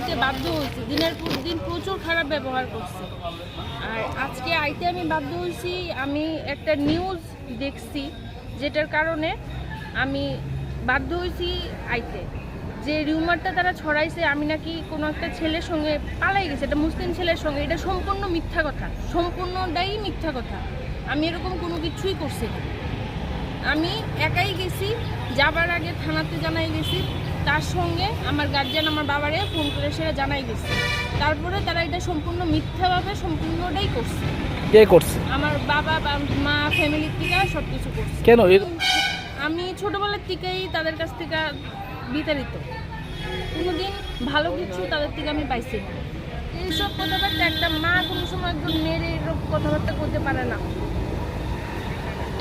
আইতে বাধ্য হয়েছি। দিনের পর দিন প্রচুর খারাপ ব্যবহার করছে। আর আজকে আইতে আমি বাধ্য হয়েছি, আমি একটা নিউজ দেখছি, যেটার কারণে আমি বাধ্য হয়েছি আইতে। যে রিউমারটা তারা ছড়াইছে, আমি নাকি কোনো একটা ছেলের সঙ্গে পালাই গেছে এটা মুসলিম ছেলের সঙ্গে। এটা সম্পূর্ণ মিথ্যা কথা। সম্পূর্ণটাই মিথ্যা কথা। আমি এরকম কোনো কিছুই করছি আমি একাই গেছি, যাবার আগে থানাতে জানাই গেছি। তার সঙ্গে আমার গার্জিয়ান আমার বাবারে ফোন করে সেটা জানাই গেছি তারপরে তারা এটা সম্পূর্ণ মিথ্যাভাবে সম্পূর্ণটাই করছে। কে করছে? আমার বাবা বা মা ফ্যামিলির থেকে সব কিছু করছে। কেন? আমি ছোটবেলার থেকেই তাদের কাছ থেকে বিতাড়িত। কোনোদিন ভালো কিছু তাদের থেকে আমি পাইছি না। এইসব কথাবার্তা একটা মা কোনো সময় একজন মেয়ের এরকম কথাবার্তা করতে পারে না।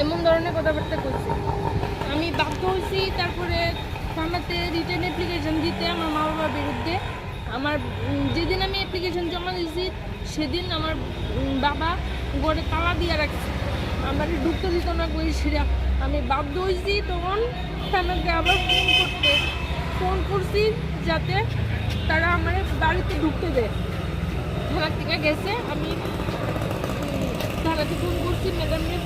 এমন ধরনের কথাবার্তা করছে। আমি বাধ্য হয়েছি তারপরে থানাতে রিটার্ন অ্যাপ্লিকেশন দিতে আমার মা বাবার বিরুদ্ধে। আমার যেদিন আমি অ্যাপ্লিকেশন জমা দিয়েছি, সেদিন আমার বাবা ঘরে তালা দিয়ে রাখছে। আমার ঢুকতে দিত না কইছিরা আমি বাধ্য হয়েছি তখন থানাকে আবার ফোন করতে। ফোন করছি যাতে তারা আমার বাড়িতে ঢুকতে দেয়। থানার থেকে গেছে, আমি তারাকে ফোন করছি ম্যাডামকে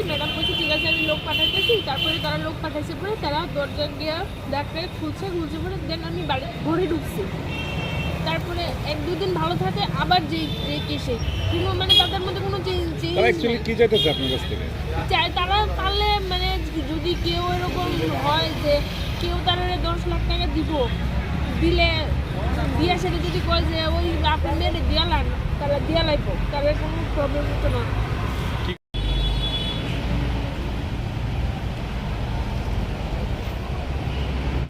করছি ম্যাডাম বলছে ঠিক আছে আমি লোক পাঠাইতেছি। তারপরে তারা লোক পাঠাইছে পরে তারা দরজা দিয়ে ডাক্তারে খুলছে খুলছে পরে দেন আমি বাড়ি ঘরে ঢুকছি। তারপরে এক দুদিন ভালো থাকে আবার যে যে কেসে। কোনো মানে তাদের মধ্যে কোনো চেঞ্জ তারা অ্যাকচুয়ালি কি চাইতেছে আপনার কাছ থেকে? চাই তারা পারলে মানে যদি কেউ এরকম হয় যে কেউ তারা দশ লাখ টাকা দিব। দিলে বিয়া সেটা যদি কয় যে ওই আপনার মেয়ের দিয়া লান তারা দিয়া লাইব তাদের কোনো প্রবলেম হতো না।